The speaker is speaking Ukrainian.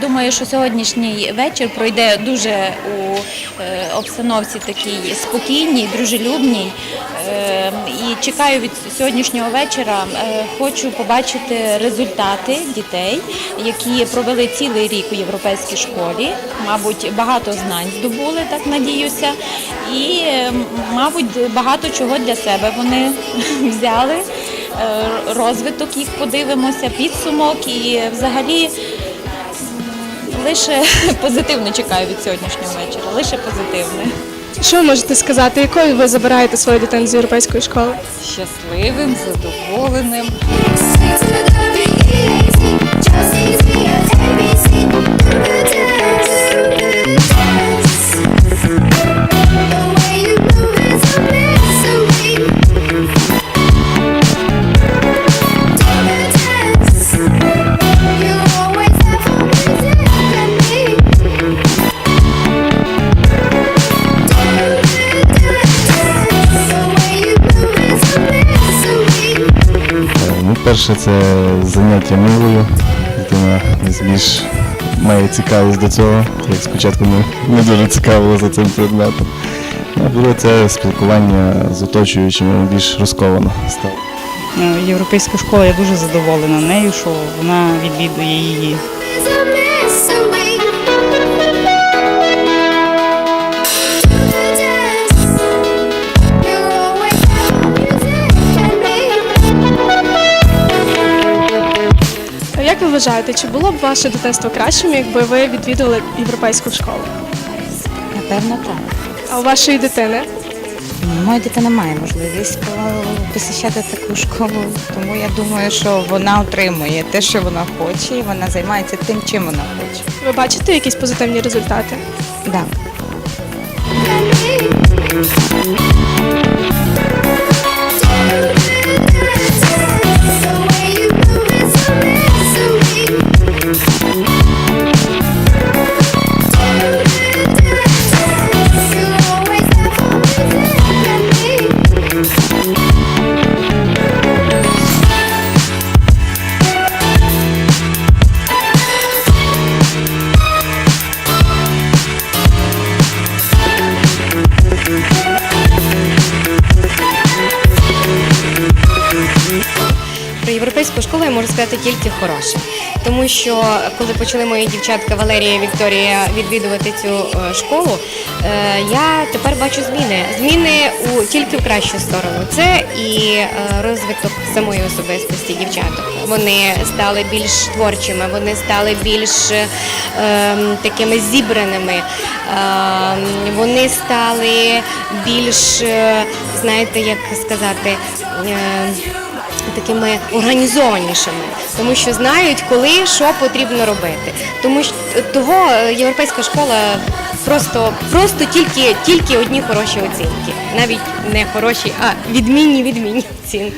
думаю, що сьогоднішній вечір пройде дуже у е, обстановці такій спокійній, дружелюбній. Е, І чекаю від сьогоднішнього вечора. е, Хочу побачити результати дітей, які провели цілий рік у європейській школі. Мабуть, багато знань здобули, так надіюся, і, мабуть, багато чого для себе вони взяли. Розвиток їх подивимося, підсумок і взагалі лише позитивно чекаю від сьогоднішнього вечора. Лише позитивне. Що ви можете сказати, якою ви забираєте свою дитину з європейської школи? Щасливим, задоволеним. Перше, це заняття милою, Дитина більш має цікавість до цього. Як спочатку не, не дуже цікавили за цим предметом. Ну, А друге це спілкування з оточуючими більш розковано стало. Е, Європейська школа, я дуже задоволена нею, що вона відвідує її. Як ви вважаєте, чи було б ваше дитинство кращим, якби ви відвідали європейську школу? Напевно, так. А у вашої дитини? Моя дитина має можливість по- посещати таку школу, тому я думаю, що вона отримує те, що вона хоче, і вона займається тим, чим вона хоче. Ви бачите якісь позитивні результати? Так. Про європейську школу я можу сказати тільки хороше, тому що коли почали мої дівчатка Валерія і Вікторія відвідувати цю е, школу, е, я тепер бачу зміни. Зміни у тільки в кращу сторону. Це і е, розвиток самої особистості дівчаток. Вони стали більш творчими, вони стали більш е, такими зібраними. Ем, вони стали більш, е, знаєте, як сказати. е, такими організованішими, тому що знають, коли що потрібно робити. Тому що того е, європейська школа просто, просто тільки, тільки одні хороші оцінки, навіть не хороші, а відмінні відмінні оцінки.